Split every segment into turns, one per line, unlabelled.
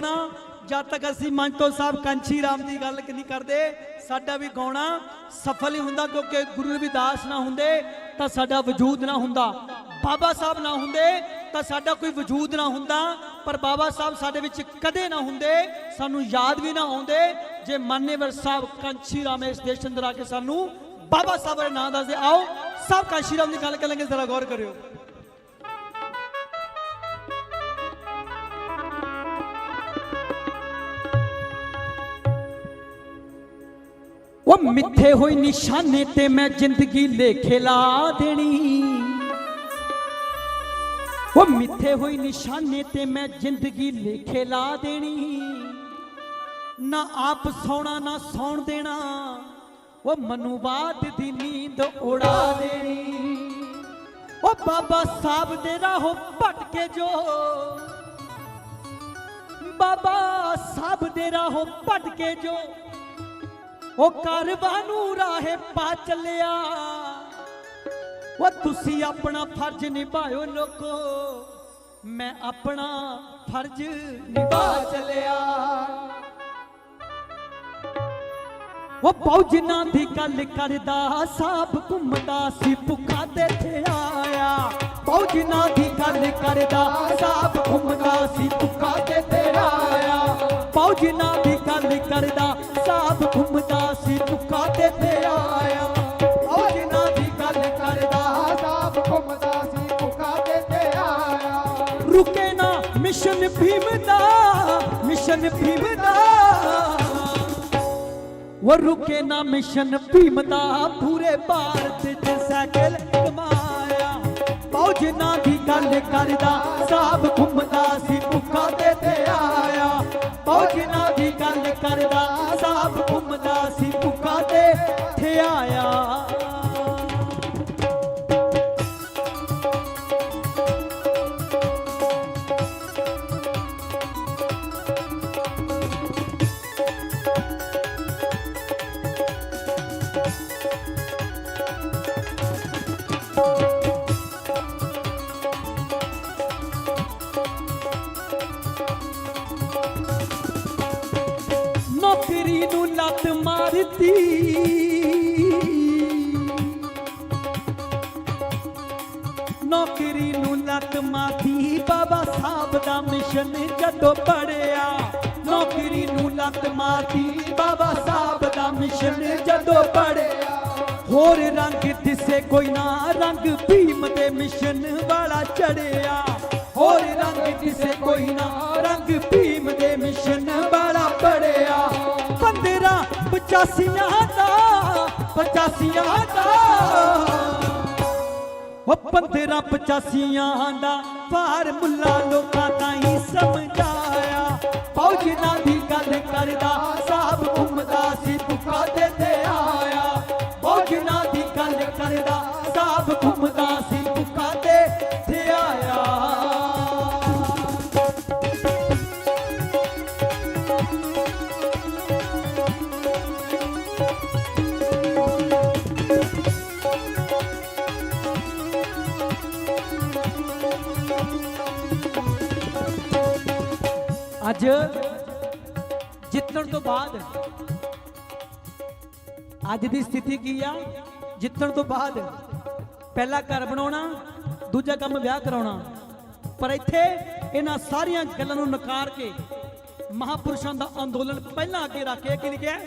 ਗਾਉਣਾ। ਜਦ ਤੱਕ ਅਸੀਂ ਮੰਚ ਤੋਂ ਸਾਹਿਬ, ਕੰਚੀ ਰਾਮ ਦੀ ਗੱਲ ਨਹੀਂ ਕਰਦੇ, ਸਾਡਾ ਵੀ ਗਾਉਣਾ ਸਫਲ ਹੀ ਹੁੰਦਾ, ਕਿਉਂਕਿ ਗੁਰੂ ਰਵਿਦਾਸ ਨਾ ਹੁੰਦੇ, ਤਾਂ ਸਾਡਾ ਵਜੂਦ ਨਾ ਹੁੰਦਾ। ਬਾਬਾ ਸਾਹਿਬ ਨਾ ਹੁੰਦੇ, ਤਾਂ ਸਾਡਾ ਕੋਈ ਵਜੂਦ ਨਾ ਹੁੰਦਾ। ਪਰ ਬਾਬਾ ਸਾਹਿਬ ਸਾਡੇ ਵਿੱਚ ਕਦੇ ਨਾ ਹੁੰਦੇ, ਸਾਨੂੰ ਯਾਦ ਵੀ ਨਾ ਆਉਂਦੇ। ਜੇ ਮਾਨੇਵਰ ਸਾਹਿਬ, ਕੰਚੀ ਰਾਮ ਇਸ ਦੇਸ਼ ਅੰਦਰ ਆ ਕੇ ਸਾਨੂੰ ਬਾਬਾ ਸਾਹਿਬ ਦੇ ਨਾਂ ਦੱਸਦੇ, ਆਓ, ਸਭ ਕਾਂਸ਼ੀ ਰਾਮ ਦੀ ਗੱਲ ਕਰਾਂਗੇ ਜ਼ਰਾ ਗੌਰ ਕਰਿਓ। ਉਹ ਮਿੱਥੇ ਹੋਈ ਨਿਸ਼ਾਨੇ ਤੇ ਮੈਂ ਜ਼ਿੰਦਗੀ ਲੇਖੇ ਲਾ ਦੇਣੀ। ਉਹ ਮਿੱਥੇ ਹੋਈ ਨਿਸ਼ਾਨੇ ਤੇ ਮੈਂ ਜ਼ਿੰਦਗੀ ਲੇਖੇ ਲਾ ਦੇਣੀ। ਨਾ ਆਪ ਸੌਣਾ, ਨਾ ਸੌਣ ਦੇਣਾ, ਉਹ ਮਨੂਵਾਦ ਦੀ ਨੀਂਦ ਉਡਾ ਦੇਣੀ। ਉਹ ਬਾਬਾ ਸਾਹਿਬ ਦੇ ਰਾਹੋਂ ਭਟਕੇ ਜੋ। ਬਾਬਾ ਸਾਹਿਬ ਦੇ ਰਾਹੋਂ ਭਟਕੇ ਜੋ। ਉਹ ਕਾਰਵਾਂ ਨੂੰ ਰਾਹੇ ਪਾ ਚੱਲਿਆ। ਉਹ ਤੁਸੀਂ ਆਪਣਾ ਫਰਜ਼ ਨਿਭਾਇਓ ਲੋਕੋ, ਮੈਂ ਆਪਣਾ ਫਰਜ਼ ਨਿਭਾ ਚੱਲਿਆ। ਉਹ ਪੌਜਨਾ ਦੀ ਗੱਲ ਕਰਦਾ, ਸਾਬ ਘੁੰਮਦਾ ਸੀ ਭੁੱਖਾ ਤੇ ਥਿਆਇਆ ਪੌਜਨਾ ਦੀ ਗੱਲ ਕਰਦਾ, ਸਾਬ ਘੁੰਮਦਾ ਸੀ ਭੁੱਖਾ ਤੇ ਆਇਆ। ਪੌਜਨਾ ਦੀ ਗੱਲ ਕਰਦਾ, ਸਾਬ ਮਿਸ਼ਨ ਭੀਮ ਦਾ ਉਹ ਰੁਕੇ ਨਾ ਮਿਸ਼ਨ ਭੀਮ ਦਾ ਪੂਰੇ ਭਾਰਤ 'ਚ ਸਾਈਕਲ ਕਮਾਇਆ। ਪੌਜਨਾ ਦੀ ਗੱਲ ਕਰਦਾ, ਸਾਬ ਘੁੰਮਦਾ ਸੀ ਭੁੱਖਾ ਲੱਤ ਮਾਰਤੀ ਨੌਕਰੀ ਨੂੰ ਲੱਤ ਮਾਰਤੀ ਬਾਬਾ ਸਾਹਿਬ ਦਾ ਮਿਸ਼ਨ ਜਦੋਂ ਪੜਿਆ ਨੌਕਰੀ ਨੂੰ ਲੱਤ ਮਾਰਤੀ ਬਾਬਾ ਸਾਹਿਬ ਦਾ ਮਿਸ਼ਨ ਜਦੋਂ ਪੜਿਆ ਹੋਰ ਰੰਗ ਦਿਸੇ ਕੋਈ ਨਾ ਰੰਗ ਭੀਮ ਦੇ ਮਿਸ਼ਨ ਵਾਲਾ ਚੜਿਆ ਹੋਰ ਰੰਗ ਦਿਸੇ ਕੋਈ ਨਾ ਰੰਗ 85 ਦਾ 85 ਦਾ ਉਹ 15 85 ਦਾ ਫਾਰਮੂਲਾ ਲੋਕਾਂ ਤਾਈਂ ਸਮਝਾਇਆ। ਫੌਜਣਾ ਦੀ ਗੱਲ ਕਰਦਾ, ਸਾਬ ਘੁੰਮਦਾ ਸੀ ਭੁੱਖਾ ਤੇ। ਅੱਜ ਦੀ ਸਥਿਤੀ ਕੀ ਆ? ਜਿੱਤਣ ਤੋਂ ਬਾਅਦ ਪਹਿਲਾ ਘਰ ਬਣਾਉਣਾ, ਦੂਜਾ ਕੰਮ ਵਿਆਹ ਕਰਾਉਣਾ। ਪਰ ਇੱਥੇ ਇਹਨਾਂ ਸਾਰੀਆਂ ਗੱਲਾਂ ਨੂੰ ਨਕਾਰ ਕੇ ਮਹਾਪੁਰਸ਼ਾਂ ਦਾ ਅੰਦੋਲਨ ਪਹਿਲਾਂ ਅੱਗੇ ਰੱਖ ਕੇ ਕੀ ਲਿਖਿਆ?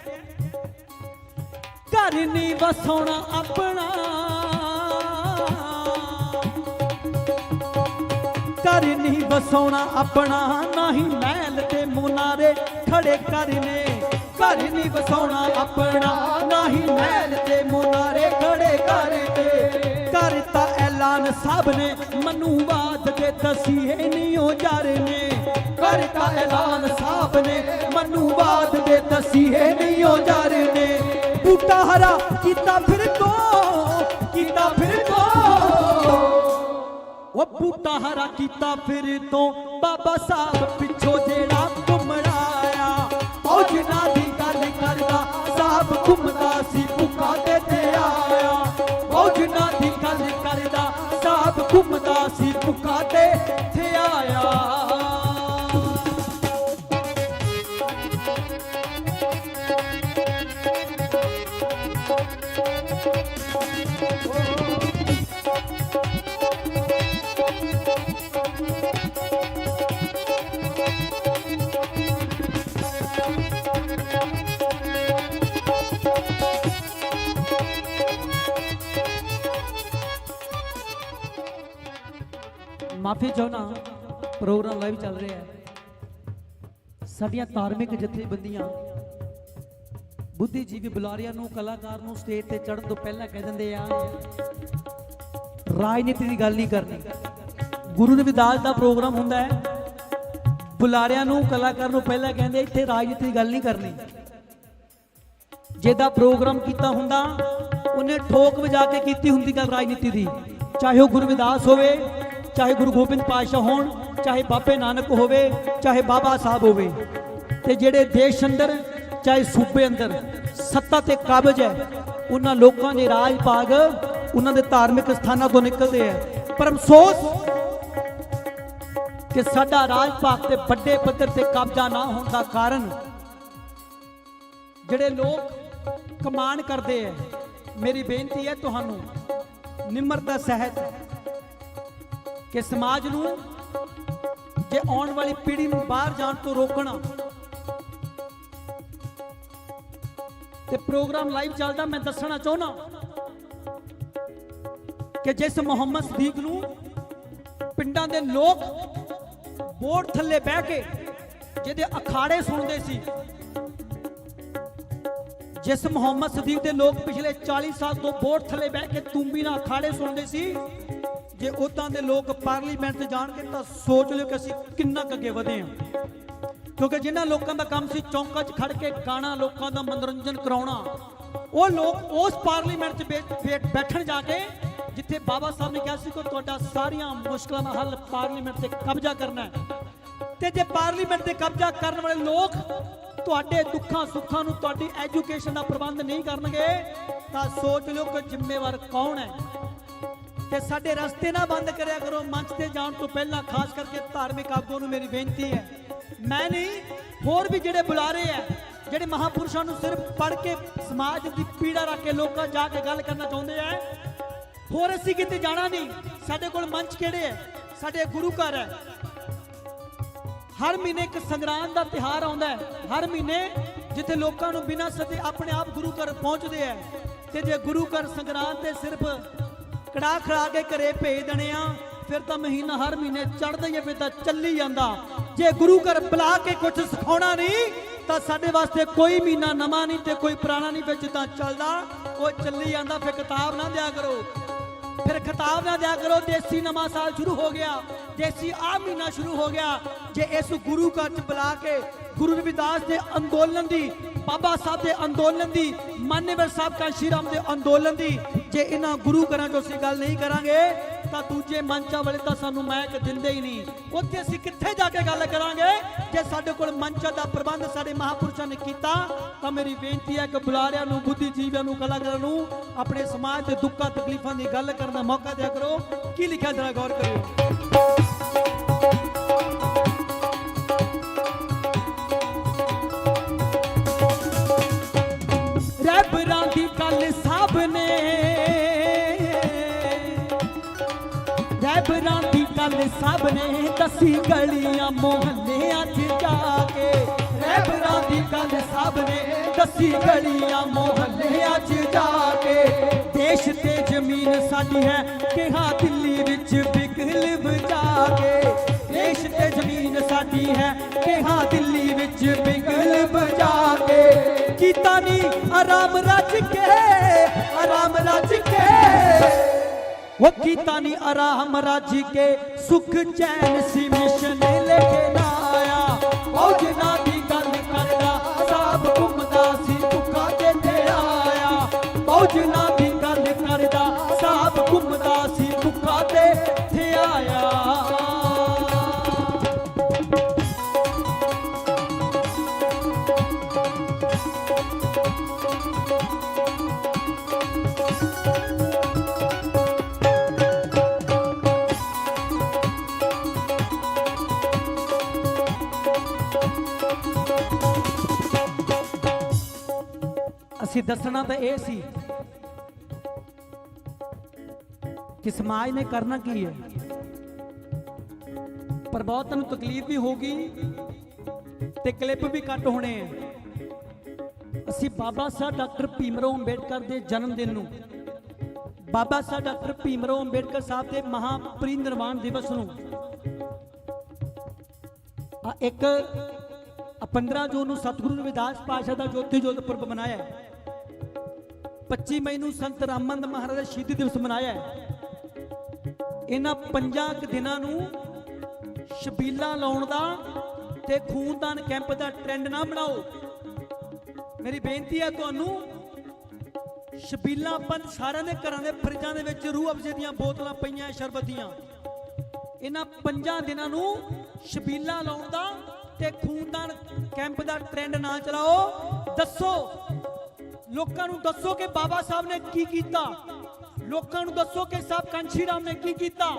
ਘਰ ਨਹੀਂ ਵਸਾਉਣਾ ਆਪਣਾ। ਘਰ ਨਹੀਂ ਵਸਾਉਣਾ ਆਪਣਾ ਨਹੀਂ ਮਹਿਲ ਤੇ ਮੁਨਾਰੇ ਖੜੇ ਕਰਨੇ। ਘਰ ਨਹੀਂ ਵਸਾਉਣਾ ਆਪਣਾ ਨਹੀਂ ਮਹਿਲ ਤੇ ਮੁਨਾਰੇ ਖੜੇ ਕਰਨੇ ਕਰਤਾ ਐਲਾਨ ਸਭ ਨੇ ਮਨੂਵਾਦ ਦੇ ਦਸੀਏ ਨਹੀਂ ਉਹ ਜਰ ਨੇ। ਕਰਤਾ ਐਲਾਨ ਸਭ ਨੇ ਮਨੂਵਾਦ ਦੇ ਦਸੀਏ ਨਹੀਂ ਉਹ ਜਰ ਨੇ। ਬੂਟਾ ਹਰਾ ਕੀਤਾ ਫਿਰ ਤੋਂ ਕੀਤਾ ਫਿਰ ਤੋਂ ਉਹ ਬੂਟਾ ਹਰਾ ਕੀਤਾ ਫਿਰ ਤੋਂ, ਬਾਬਾ ਸਾਹਿਬ ਪਿੱਛੋਂ ਜਿਹੜਾ ਘੁੰਮੜਾਇਆ ਸਾਹਿਬ ਘੁੰਮਦਾ ਸੀ ਭੁੱਖਾ ਤੇ ਤੇ ਆਇਆ ਫੌਜਣਾ ਦੀ ਗੱਲ ਕਰਦਾ ਸਾਹਿਬ ਘੁੰਮਦਾ ਸੀ ਭੁੱਖਾ ਤੇ ਤੇ ਆਇਆ। ਮਾਫੀ ਚਾਹਣਾ ਪ੍ਰੋਗਰਾਮ ਲਾਈਵ ਚੱਲ ਰਿਹਾ ਹੈ। ਸਾਡੀਆਂ ਧਾਰਮਿਕ ਜਥੇਬੰਦੀਆਂ, ਬੁੱਧੀਜੀਵੀ ਬੁਲਾਰਿਆਂ ਨੂੰ, ਕਲਾਕਾਰ ਨੂੰ ਸਟੇਜ ਤੇ ਚੜ੍ਹਨ ਤੋਂ ਪਹਿਲਾਂ ਕਹਿ ਦਿੰਦੇ ਆ, ਰਾਜਨੀਤੀ ਦੀ ਗੱਲ ਨਹੀਂ ਕਰਨੀ। ਗੁਰੂ ਰਵਿਦਾਸ ਦਾ ਪ੍ਰੋਗਰਾਮ ਹੁੰਦਾ ਹੈ। ਬੁਲਾਰਿਆਂ ਨੂੰ, ਕਲਾਕਾਰ ਨੂੰ ਪਹਿਲਾਂ ਕਹਿੰਦੇ, ਇੱਥੇ ਰਾਜਨੀਤੀ ਦੀ ਗੱਲ ਨਹੀਂ ਕਰਨੀ। ਜਿਹਦਾ ਪ੍ਰੋਗਰਾਮ ਕੀਤਾ ਹੁੰਦਾ, ਉਹਨੇ ਠੋਕ ਵਜਾ ਕੇ ਕੀਤੀ ਹੁੰਦੀ ਗੱਲ ਰਾਜਨੀਤੀ ਦੀ। ਚਾਹੇ ਉਹ ਗੁਰੂ ਰਵਿਦਾਸ ਹੋਵੇ ਚਾਹੇ ਗੁਰੂ ਗੋਬਿੰਦ ਪਾਤਸ਼ਾਹ ਹੋਣ, ਚਾਹੇ ਬਾਬੇ ਨਾਨਕ ਹੋਵੇ, ਚਾਹੇ ਬਾਬਾ ਸਾਹਿਬ ਹੋਵੇ, ਤੇ ਜਿਹੜੇ ਦੇਸ਼ ਅੰਦਰ, ਚਾਹੇ ਸੂਬੇ ਅੰਦਰ ਸੱਤਾ ਤੇ ਕਾਬਜ ਹੈ, ਉਹਨਾਂ ਲੋਕਾਂ ਦੇ ਰਾਜ ਭਾਗ ਉਹਨਾਂ ਦੇ ਧਾਰਮਿਕ ਸਥਾਨਾਂ ਤੋਂ ਨਿਕਲਦੇ ਆ ਪਰ ਅਫਸੋਸ ਕਿ ਸਾਡਾ ਰਾਜ ਭਾਗ ਤੇ ਵੱਡੇ ਪੱਧਰ ਤੇ ਕਬਜ਼ਾ ਨਾ ਹੋਣ ਦਾ ਕਾਰਨ ਜਿਹੜੇ ਲੋਕ ਕਮਾਨ ਕਰਦੇ ਐ ਮੇਰੀ ਬੇਨਤੀ ਹੈ ਤੁਹਾਨੂੰ, ਨਿਮਰਤਾ ਸਹਿਤ ਕਿ ਸਮਾਜ ਨੂੰ ਜੇ ਆਉਣ ਵਾਲੀ ਪੀੜ੍ਹੀ ਨੂੰ ਬਾਹਰ ਜਾਣ ਤੋਂ ਰੋਕਣਾ ਤੇ ਪ੍ਰੋਗਰਾਮ ਲਾਈਵ ਚੱਲਦਾ, ਮੈਂ ਦੱਸਣਾ ਚਾਹੁੰਦਾ ਕਿ ਜਿਸ ਮੁਹੰਮਦ ਸਦੀਕ ਨੂੰ ਪਿੰਡਾਂ ਦੇ ਲੋਕ ਬੋਰਡ ਥੱਲੇ ਬਹਿ ਕੇ ਜਿਹਦੇ ਅਖਾੜੇ ਸੁਣਦੇ ਸੀ, ਜਿਸ ਮੁਹੰਮਦ ਸਦੀਕ ਦੇ ਲੋਕ ਪਿਛਲੇ 40 ਸਾਲ ਤੋਂ ਬੋਰਡ ਥੱਲੇ ਬਹਿ ਕੇ ਤੂੰਬੀ ਨਾਲ ਅਖਾੜੇ ਸੁਣਦੇ ਸੀ ਜੇ ਉਦਾਂ ਦੇ ਲੋਕ ਪਾਰਲੀਮੈਂਟ 'ਚ ਜਾਣਗੇ ਤਾਂ ਸੋਚ ਲਿਓ ਕਿ ਅਸੀਂ ਕਿੰਨਾ ਕੁ ਅੱਗੇ ਵਧੇ ਹਾਂ। ਕਿਉਂਕਿ ਜਿਨ੍ਹਾਂ ਲੋਕਾਂ ਦਾ ਕੰਮ ਸੀ ਚੌਂਕਾਂ 'ਚ ਖੜ ਕੇ ਗਾਣਾ, ਲੋਕਾਂ ਦਾ ਮਨੋਰੰਜਨ ਕਰਾਉਣਾ, ਉਹ ਲੋਕ ਉਸ ਪਾਰਲੀਮੈਂਟ 'ਚ ਬੈਠਣ ਜਾ ਕੇ ਜਿੱਥੇ ਬਾਬਾ ਸਾਹਿਬ ਨੇ ਕਿਹਾ ਸੀ ਕਿ ਤੁਹਾਡਾ ਸਾਰੀਆਂ ਮੁਸ਼ਕਲਾਂ ਦਾ ਹੱਲ ਪਾਰਲੀਮੈਂਟ ਤੇ ਕਬਜ਼ਾ ਕਰਨਾ ਹੈ। ਤੇ ਜੇ ਪਾਰਲੀਮੈਂਟ ਤੇ ਕਬਜ਼ਾ ਕਰਨ ਵਾਲੇ ਲੋਕ ਤੁਹਾਡੇ ਦੁੱਖਾਂ ਸੁੱਖਾਂ ਨੂੰ ਤੁਹਾਡੀ ਐਜੂਕੇਸ਼ਨ ਦਾ ਪ੍ਰਬੰਧ ਨਹੀਂ ਕਰਨਗੇ, ਤਾਂ ਸੋਚ ਲਿਓ ਕਿ ਜ਼ਿੰਮੇਵਾਰ ਕੌਣ ਹੈ? ਤੇ ਸਾਡੇ ਰਸਤੇ ਨਾ ਬੰਦ ਕਰਿਆ ਕਰੋ। ਮੰਚ ਤੇ ਜਾਣ ਤੋਂ ਪਹਿਲਾਂ ਖਾਸ ਕਰਕੇ ਧਾਰਮਿਕ ਆਗੂਆਂ ਨੂੰ ਮੇਰੀ ਬੇਨਤੀ ਹੈ। ਮੈਂ ਨਹੀਂ, ਹੋਰ ਵੀ ਜਿਹੜੇ ਬੁਲਾਰੇ ਆ ਜਿਹੜੇ ਮਹਾਪੁਰਸ਼ਾਂ ਨੂੰ ਸਿਰਫ ਪੜ੍ਹ ਕੇ ਸਮਾਜ ਦੀ ਪੀੜਾ ਰੱਖ ਕੇ ਲੋਕਾਂ ਜਾ ਕੇ ਗੱਲ ਕਰਨਾ ਚਾਹੁੰਦੇ ਆ ਹੋਰ ਅਸੀਂ ਕਿਤੇ ਜਾਣਾ ਨਹੀਂ। ਸਾਡੇ ਕੋਲ ਮੰਚ ਕਿਹੜੇ ਹੈ? ਸਾਡੇ ਗੁਰੂ ਘਰ ਹੈ। ਹਰ ਮਹੀਨੇ ਇੱਕ ਸੰਗਰਾਂਦ ਦਾ ਤਿਹਾਰ ਆਉਂਦਾ ਹੈ। ਹਰ ਮਹੀਨੇ ਜਿੱਥੇ ਲੋਕਾਂ ਨੂੰ ਬਿਨਾਂ ਸਦੇ ਆਪਣੇ ਆਪ ਗੁਰੂ ਘਰ ਪਹੁੰਚਦੇ ਆ ਤੇ ਜੇ ਗੁਰੂ ਘਰ ਸੰਗਰਾਂਦ ਤੇ ਸਿਰਫ ਕੜਾ ਖੜਾ ਕੇ ਘਰੇ ਭੇਜ ਦੇਣੇ ਆ। ਫਿਰ ਤਾਂ ਮਹੀਨਾ ਹਰ ਮਹੀਨੇ ਚੜਦਾ ਹੀ ਫਿਰ ਤਾਂ ਚੱਲੀ ਜਾਂਦਾ। ਜੇ ਗੁਰੂ ਘਰ ਬੁਲਾ ਕੇ ਕੁਝ ਸਿਖਾਉਣਾ ਨਹੀਂ, ਤਾਂ ਸਾਡੇ ਵਾਸਤੇ ਕੋਈ ਮਹੀਨਾ ਨਵਾਂ ਨਹੀਂ ਤੇ ਕੋਈ ਪੁਰਾਣਾ ਨਹੀਂ, ਫਿਰ ਜਿੱਦਾਂ ਚੱਲਦਾ, ਉਹ ਚੱਲੀ ਜਾਂਦਾ, ਫਿਰ ਕਿਤਾਬ ਨਾ ਦਿਆ ਕਰੋ। ਫਿਰ ਖਿਤਾਬ ਨਾ ਦਿਆ ਕਰੋ, ਦੇਸੀ ਨਵਾਂ ਸਾਲ ਸ਼ੁਰੂ ਹੋ ਗਿਆ। ਦੇਸੀ ਆ ਮਹੀਨਾ ਸ਼ੁਰੂ ਹੋ ਗਿਆ। ਜੇ ਇਸ ਗੁਰੂ ਘਰ ਚ ਬੁਲਾ ਕੇ ਗੁਰੂ ਰਵਿਦਾਸ ਦੇ ਅੰਦੋਲਨ ਦੀ ਬਾਬਾ ਸਾਹਿਬ ਦੇ ਅੰਦੋਲਨ ਦੀ, ਮਾਨੇਵਰ ਸਾਹਿਬ ਕਾਂਸ਼ੀ ਰਾਮ ਦੇ ਅੰਦੋਲਨ ਦੀ, ਜੇ ਇਹਨਾਂ ਗੁਰੂ ਘਰਾਂ ਚੋਂ ਅਸੀਂ ਗੱਲ ਨਹੀਂ ਕਰਾਂਗੇ, ਤਾਂ ਦੂਜੇ ਮੰਚਾਂ ਵਾਲੇ ਤਾਂ ਸਾਨੂੰ ਮੈਕ ਦਿੰਦੇ ਹੀ ਨਹੀਂ। ਉੱਥੇ ਅਸੀਂ ਕਿੱਥੇ ਜਾ ਕੇ ਗੱਲ ਕਰਾਂਗੇ? ਜੇ ਸਾਡੇ ਕੋਲ ਮੰਚਾਂ ਦਾ ਪ੍ਰਬੰਧ ਸਾਡੇ ਮਹਾਪੁਰਸ਼ਾਂ ਨੇ ਕੀਤਾ, ਤਾਂ ਮੇਰੀ ਬੇਨਤੀ ਹੈ ਕਿ ਬੁਲਾਰਿਆਂ ਨੂੰ, ਬੁੱਧੀਜੀਵੀਆਂ ਨੂੰ, ਕਲਾਕਾਰਾਂ ਨੂੰ ਆਪਣੇ ਸਮਾਜ ਦੇ ਦੁੱਖਾਂ, ਤਕਲੀਫਾਂ ਦੀ ਗੱਲ ਕਰਨ ਦਾ ਮੌਕਾ ਦਿਆ ਕਰੋ। ਕੀ ਲਿਖਿਆ, ਜਰਾ ਗੌਰ ਕਰਿਓ। ਰਹਿਬਰਾਂ ਦੀ ਗੱਲ ਸਭ ਨੇ ਰਹਿਬਰਾਂ ਦੀ ਗੱਲ ਸਭ ਨੇ ਦਸੀ ਗਲੀਆਂ ਮੁਹੱਲਿਆਂ 'ਚ ਜਾ ਕੇ। ਰਹਿਬਰਾਂ ਦੀ ਗੱਲ ਸਭ ਨੇ ਦਸੀ ਗਲੀਆਂ ਮੁਹੱਲਿਆਂ 'ਚ ਜਾ ਕੇ। ਦੇਸ਼ ਤੇ ਜ਼ਮੀਨ ਸਾਡੀ ਹੈ, ਕਿਹਾ ਦਿੱਲੀ ਵਿੱਚ ਬਿਗਲ ਵਜਾ ਕੇ। ਦੇਸ਼ ਤੇ ਜ਼ਮੀਨ ਸਾਡੀ ਹੈ, ਕਿਹਾ ਦਿੱਲੀ ਵਿੱਚ ਬਿਗਲ ਵਜਾ ਕੇ। ਕੀਤਾ ਨਹੀਂ, ਆਰਾਮ ਰੱਜ ਕੇ, ਆਰਾਮ ਰੱਜ ਕੇ। ਉਹ ਕੀਤਾ ਨਹੀਂ, ਆਰਾਮ ਰੱਜ ਕੇ, ਸੁਖ ਚੈਨ ਸੀ ਮਿਸ਼ਨ ਲੈ ਕੇ ਨਾ ਆਇਆ। ਮੌਜਨਾ ਦੀ ਗੱਲ ਕਰਦਾ, ਸਾਬ ਘੁੰਮਦਾ ਸੀ ਦੁੱਖਾਂ ਤੇ ਆਇਆ। ਮੌਜਨਾ ਦੀ ਅਸੀਂ ਦੱਸਣਾ ਤਾਂ ਇਹ ਸੀ ਕਿ ਸਮਾਜ ਨੇ ਕਰਨਾ ਕੀ ਹੈ। ਪਰ ਬਹੁਤ ਨੂੰ ਤਕਲੀਫ ਵੀ ਹੋਗੀ ਤੇ ਕਲਿੱਪ ਵੀ ਕੱਟ ਹੋਣੇ ਆ ਅਸੀਂ ਬਾਬਾ ਸਾਹਿਬ ਡਾਕਟਰ ਭੀਮਰਾਓ ਅੰਬੇਡਕਰ ਦੇ ਜਨਮ ਦਿਨ ਨੂੰ, ਬਾਬਾ ਸਾਹਿਬ ਡਾਕਟਰ ਭੀਮਰਾਓ ਅੰਬੇਡਕਰ ਸਾਹਿਬ ਦੇ ਮਹਾਪਰਿਨਿਰਵਾਣ ਦਿਵਸ ਨੂੰ ਇੱਕ ਆ 15 ਜੂਨ ਨੂੰ ਸਤਿਗੁਰੂ ਰਵਿਦਾਸ ਪਾਤਸ਼ਾਹ ਦਾ ਜੋਤੀ ਜੋਤ ਪੁਰਬ ਮਨਾਇਆ ਹੈ। 25 ਮਈ ਨੂੰ ਸੰਤ ਰਾਮੰਦ ਮਹਾਰਾਜ ਦਾ ਸ਼ਹੀਦੀ ਦਿਵਸ ਮਨਾਇਆ ਹੈ। ਇਹਨਾਂ ਪੰਜਾਂ ਕੁ ਦਿਨਾਂ ਨੂੰ ਛਬੀਲਾ ਲਾਉਣ ਦਾ ਤੇ ਖੂਨਦਾਨ ਕੈਂਪ ਦਾ ਟ੍ਰੈਂਡ ਨਾ ਬਣਾਓ। ਮੇਰੀ ਬੇਨਤੀ ਹੈ ਤੁਹਾਨੂੰ ਛਬੀਲਾ ਪੰਜ ਸਾਰਿਆਂ ਦੇ ਘਰਾਂ ਦੇ ਫਰਿੱਜਾਂ ਦੇ ਵਿੱਚ ਰੂਹ ਅਫਜ਼ੇ ਦੀਆਂ ਬੋਤਲਾਂ ਪਈਆਂ ਸ਼ਰਬਤ ਦੀਆਂ। ਇਹਨਾਂ ਪੰਜਾਂ ਦਿਨਾਂ ਨੂੰ ਛਬੀਲਾ ਲਾਉਣ ਦਾ ਤੇ ਖੂਨਦਾਨ ਕੈਂਪ ਦਾ ਟ੍ਰੈਂਡ ਨਾ ਚਲਾਓ। ਦੱਸੋ ਲੋਕਾਂ ਨੂੰ ਦੱਸੋ ਕਿ ਬਾਬਾ ਸਾਹਿਬ ਨੇ ਕੀ ਕੀਤਾ? ਲੋਕਾਂ ਨੂੰ ਦੱਸੋ ਕਿ ਸਾਹਿਬ ਕਾਂਸ਼ੀ ਰਾਮ ਨੇ ਕੀ ਕੀਤਾ?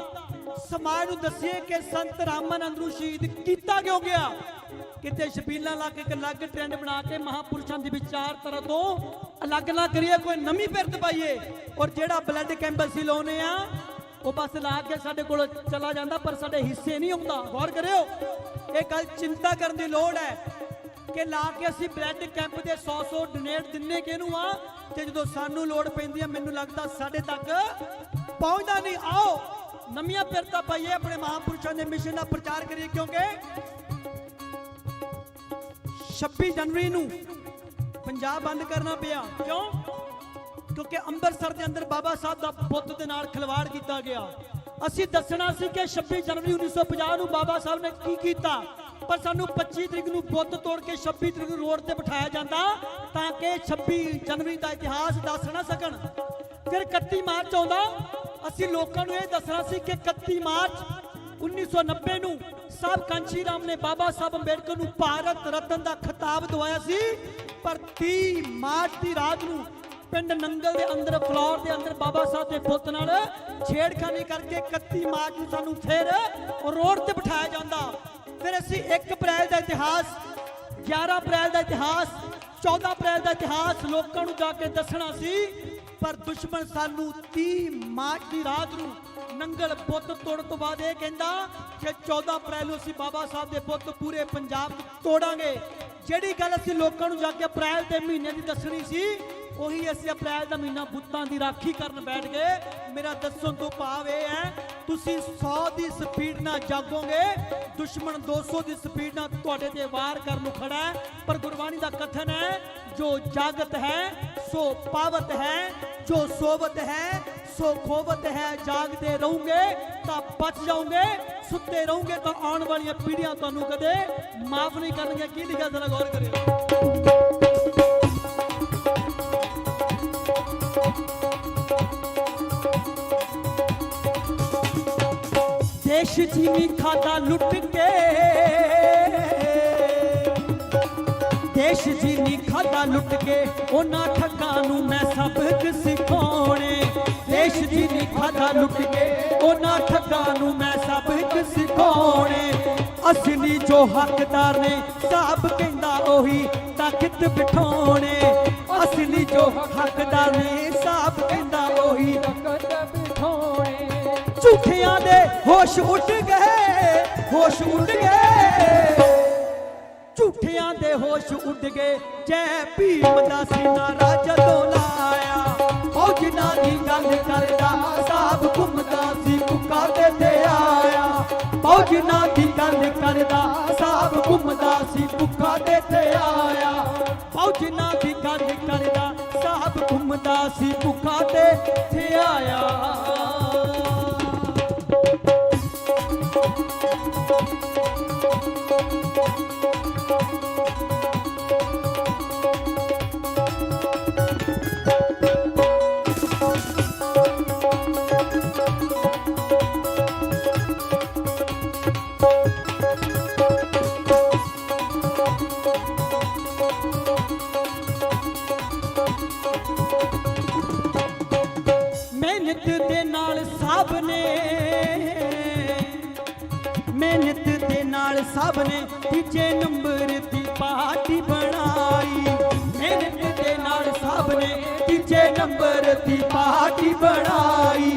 ਸਮਾਜ ਨੂੰ ਦੱਸੀਏ ਕਿ ਸੰਤ ਰਾਮਨ ਨੂੰ ਸ਼ਹੀਦ ਕੀਤਾ ਕਿਉਂ ਗਿਆ? ਕਿਤੇ ਛਬੀਲਾ ਲਾ ਕੇ ਇੱਕ ਅਲੱਗ ਟ੍ਰੈਂਡ ਬਣਾ ਕੇ ਮਹਾਪੁਰਸ਼ਾਂ ਦੀ ਵਿਚਾਰਧਾਰਾ ਤੋਂ ਅਲੱਗ ਨਾ ਕਰੀਏ, ਕੋਈ ਨਵੀਂ ਫਿਰਤ ਪਾਈਏ ਔਰ ਜਿਹੜਾ ਬਲੱਡ ਕੈਂਪ ਅਸੀਂ ਲਾਉਨੇ ਆ, ਉਹ ਬਸ ਲਾ ਕੇ ਸਾਡੇ ਕੋਲ ਚਲਾ ਜਾਂਦਾ, ਪਰ ਸਾਡੇ ਹਿੱਸੇ ਨਹੀਂ ਆਉਂਦਾ ਗੌਰ ਕਰਿਓ, ਇਹ ਗੱਲ ਚਿੰਤਾ ਕਰਨ ਦੀ ਲੋੜ ਹੈ। ਕਿ ਲਾ ਕੇ ਅਸੀਂ ਬਲੱਡ ਕੈਂਪ ਦੇ 100 100 ਡੋਨੇਟ ਦਿੰਨੇ ਕਿਹਨੂੰ ਆ, ਤੇ ਜਦੋਂ ਸਾਨੂੰ ਲੋੜ ਪੈਂਦੀ ਆ, ਮੈਨੂੰ ਲੱਗਦਾ ਸਾਡੇ ਤੱਕ ਪਹੁੰਚਦਾ ਨਹੀਂ। ਆਓ, ਨਵੀਆਂ ਫਿਰਤਾ ਪਾਈਏ, ਆਪਣੇ ਮਹਾਂਪੁਰਸ਼ਾਂ ਦੇ ਮਿਸ਼ਨ ਦਾ ਪ੍ਰਚਾਰ ਕਰੀਏ, ਕਿਉਂਕਿ 26 ਜਨਵਰੀ ਨੂੰ ਪੰਜਾਬ ਬੰਦ ਕਰਨਾ ਪਿਆ। ਕਿਉਂ? ਕਿਉਂਕਿ ਅੰਮ੍ਰਿਤਸਰ ਦੇ ਅੰਦਰ ਬਾਬਾ ਸਾਹਿਬ ਦਾ ਬੁੱਤ ਦੇ ਨਾਲ ਖਿਲਵਾੜ ਕੀਤਾ ਗਿਆ। ਅਸੀਂ ਦੱਸਣਾ ਸੀ ਕਿ 26 ਜਨਵਰੀ 1950 ਨੂੰ ਬਾਬਾ ਸਾਹਿਬ ਨੇ ਕੀ ਕੀਤਾ? ਪਰ ਸਾਨੂੰ 25 ਤਰੀਕ ਨੂੰ ਬੁੱਤ ਤੋੜ ਕੇ 26 ਤਰੀਕ ਨੂੰ ਰੋਡ ਤੇ ਬਿਠਾਇਆ ਜਾਂਦਾ ਤਾਂ ਕਿ 26 ਜਨਵਰੀ ਦਾ ਇਤਿਹਾਸ ਦੱਸ ਨਾ ਸਕਣ। ਫਿਰ 31 ਮਾਰਚ ਆਉਂਦਾ। ਅਸੀਂ ਲੋਕਾਂ ਨੂੰ ਇਹ ਦੱਸਣਾ ਸੀ ਕਿ 31 ਮਾਰਚ 1990 ਨੂੰ ਸਾਹਿਬ ਕਾਂਚੀ ਰਾਮ ਨੇ ਬਾਬਾ ਸਾਹਿਬ ਅੰਬੇਡਕਰ ਨੂੰ ਭਾਰਤ ਰਤਨ ਦਾ ਖਿਤਾਬ ਦਵਾਇਆ ਸੀ। ਪਰ 30 ਮਾਰਚ ਦੀ ਰਾਤ ਨੂੰ ਪਿੰਡ ਨੰਗਲ ਦੇ ਅੰਦਰ, ਫਲੋਰ ਦੇ ਅੰਦਰ ਬਾਬਾ ਸਾਹਿਬ ਦੇ ਬੁੱਤ ਨਾਲ ਛੇੜਖਾਨੀ ਕਰਕੇ 31 ਮਾਰਚ ਨੂੰ ਸਾਨੂੰ ਫਿਰ ਰੋਡ ਤੇ ਬਿਠਾਇਆ ਜਾਂਦਾ। ਫਿਰ ਅਸੀਂ 1 ਅਪ੍ਰੈਲ ਦਾ ਇਤਿਹਾਸ 11 ਅਪ੍ਰੈਲ ਦਾ ਇਤਿਹਾਸ 14 ਅਪ੍ਰੈਲ ਦਾ ਇਤਿਹਾਸ ਲੋਕਾਂ ਨੂੰ ਜਾ ਕੇ ਦੱਸਣਾ ਸੀ, ਪਰ ਦੁਸ਼ਮਣ ਸਾਨੂੰ 30 ਮਾਰਚ ਦੀ ਰਾਤ ਨੂੰ ਨੰਗਲ ਪੁੱਤ ਤੋੜਨ ਤੋਂ ਬਾਅਦ ਇਹ ਕਹਿੰਦਾ ਕਿ 14 ਅਪ੍ਰੈਲ ਨੂੰ ਅਸੀਂ ਬਾਬਾ ਸਾਹਿਬ ਦੇ ਪੁੱਤ ਪੂਰੇ ਪੰਜਾਬ ਤੋੜਾਂਗੇ। ਜਿਹੜੀ ਗੱਲ ਅਸੀਂ ਲੋਕਾਂ ਨੂੰ ਜਾ ਕੇ ਅਪ੍ਰੈਲ ਦੇ ਮਹੀਨੇ ਦੀ ਦੱਸਣੀ ਸੀ ਉਹੀ ਅਸੀਂ ਅਪ੍ਰੈਲ ਦਾ ਮਹੀਨਾ ਬੁੱਤਾਂ ਦੀ ਰਾਖੀ ਕਰਨ ਬੈਠ ਗਏ। ਮੇਰਾ ਦੱਸਣ ਤੋਂ ਭਾਵ ਇਹ ਹੈ, ਤੁਸੀਂ 100 ਦੀ ਸਪੀਡ ਨਾਲ ਜਾਗੋਗੇ, ਦੁਸ਼ਮਣ 200 ਦੀ ਸਪੀਡ ਨਾਲ ਤੁਹਾਡੇ ਤੇ ਵਾਰ ਕਰਨ ਨੂੰ ਖੜਾ ਹੈ। ਪਰ ਗੁਰਬਾਣੀ ਦਾ ਕਥਨ ਹੈ, ਜੋ ਜਾਗਤ ਹੈ, ਸੋ ਪਾਵਤ ਹੈ, ਜੋ ਸੋਵਤ ਹੈ, ਸੋ ਖੋਵਤ ਹੈ, ਜਾਗਦੇ ਰਹੋਗੇ ਤਾਂ ਬਚ ਜਾਓਗੇ, ਸੁੱਤੇ ਰਹੋਗੇ ਤਾਂ ਆਉਣ ਵਾਲੀਆਂ ਪੀੜ੍ਹੀਆਂ ਤੁਹਾਨੂੰ ਕਦੇ ਮਾਫ ਨਹੀਂ ਕਰਨਗੀਆਂ। ਕੀ ਲਿਖਿਆ ਜ਼ਰਾ ਗੌਰ ਕਰਿਓ? ਦੇਸ਼ ਜੀਵੀ ਖਾਦਾ ਲੁੱਟ ਕੇ। ਦੇਸ਼ ਜੀਵੀ ਖਾਦਾ ਲੁੱਟ ਕੇ, ਉਹਨਾਂ ਠੱਗਾਂ ਨੂੰ ਮੈਂ ਸਬਕ ਸਿਖਾਉਣੇ। ਦੇਸ਼ ਜੀਵੀ ਖਾਦਾ ਲੁੱਟ ਕੇ, ਉਹਨਾਂ ਠੱਗਾਂ ਨੂੰ ਮੈਂ ਸਬਕ ਸਿਖਾਉਣੇ। ਅਸਲੀ ਜੋ ਹੱਕਦਾਰ ਨੇ, ਸਾਬ ਕਹਿੰਦਾ ਉਹੀ ਤਖਤ ਬਿਠਾਉਣੇ। ਅਸਲੀ ਜੋ ਹੱਕਦਾਰ ਨੇ, ਸਾਬ ਕਹਿੰਦਾ ਉਹੀ
ਤਖਤ
ਝੂਠਿਆਂ ਦੇ ਹੋਸ਼ ਉੱਡ ਗਏ, ਹੋਸ਼ ਉੱਡ ਗਏ। ਝੂਠਿਆਂ ਦੇ ਹੋਸ਼ ਉੱਡ ਗਏ, ਜੈ ਭੀਮ ਦਾ ਸੀਨਾ ਜਦੋਂ ਲਾਇਆ। ਉਹ ਜਿਨ੍ਹਾਂ ਦੀ ਗੱਲ ਕਰਦਾ, ਸਾਬ ਘੁੰਮਦਾ ਸੀ ਕੁੱਕਾ ਤੇ ਆਇਆ। ਉਹ ਜਿਨ੍ਹਾਂ ਦੀ ਗੱਲ ਕਰਦਾ, ਸਾਬ ਘੁੰਮਦਾ ਸੀ ਕੁੱਕਾ ਦੇ ਤੇ ਆਇਆ। ਉਹ ਜਿਨ੍ਹਾਂ ਦੀ ਗੱਲ ਕਰਦਾ, ਸਾਬ ਘੁੰਮਦਾ ਸੀ ਕੁੱਕਾ ਤੇ ਆਇਆ। ਤੀਜੇ ਨੰਬਰ ਦੀ ਪਾਰਟੀ ਬਣਾਈ। ਮਿਹਨਤ ਦੇ ਨਾਲ ਸਭ ਨੇ ਤੀਜੇ ਨੰਬਰ ਦੀ ਪਾਰਟੀ ਬਣਾਈ।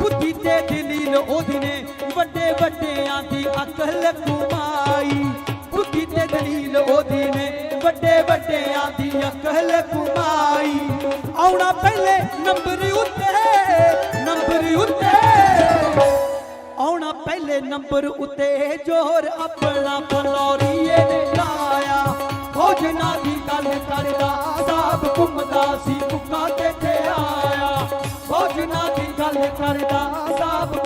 ਬੁੱਧੀ ਤੇ ਦਲੀਲ ਉਹਦੀ ਨੇ ਵੱਡੇ ਵੱਡਿਆਂ ਦੀ ਅਕਲ ਕੁਮਾਈ ਬੁੱਧੀ ਤੇ ਦਲੀਲ ਉਹਦੀ ਨੇ ਵੱਡੇ ਵੱਡਿਆਂ ਦੀ ਅਕਲ ਕੁਮਾਈ ਆਉਣਾ ਪਹਿਲੇ ਨੰਬਰ ਉੱਤੇ ਨੰਬਰ ਉੱਤੇ। ਪਹਿਲੇ ਨੰਬਰ ਉਤੇ ਜੋਰ ਆਪਣਾ ਬਲੌਰੀਏ ਨੇ ਲਾਇਆ। ਖੋਜਨਾ ਦੀ ਗੱਲ ਕਰਦਾ ਸਾਬ ਘੁੰਮਦਾ ਸੀ ਮੁੱਕਾ ਤੇ ਆਇਆ। ਖੋਜਨਾ ਦੀ ਗੱਲ ਕਰਦਾ ਸਾਬ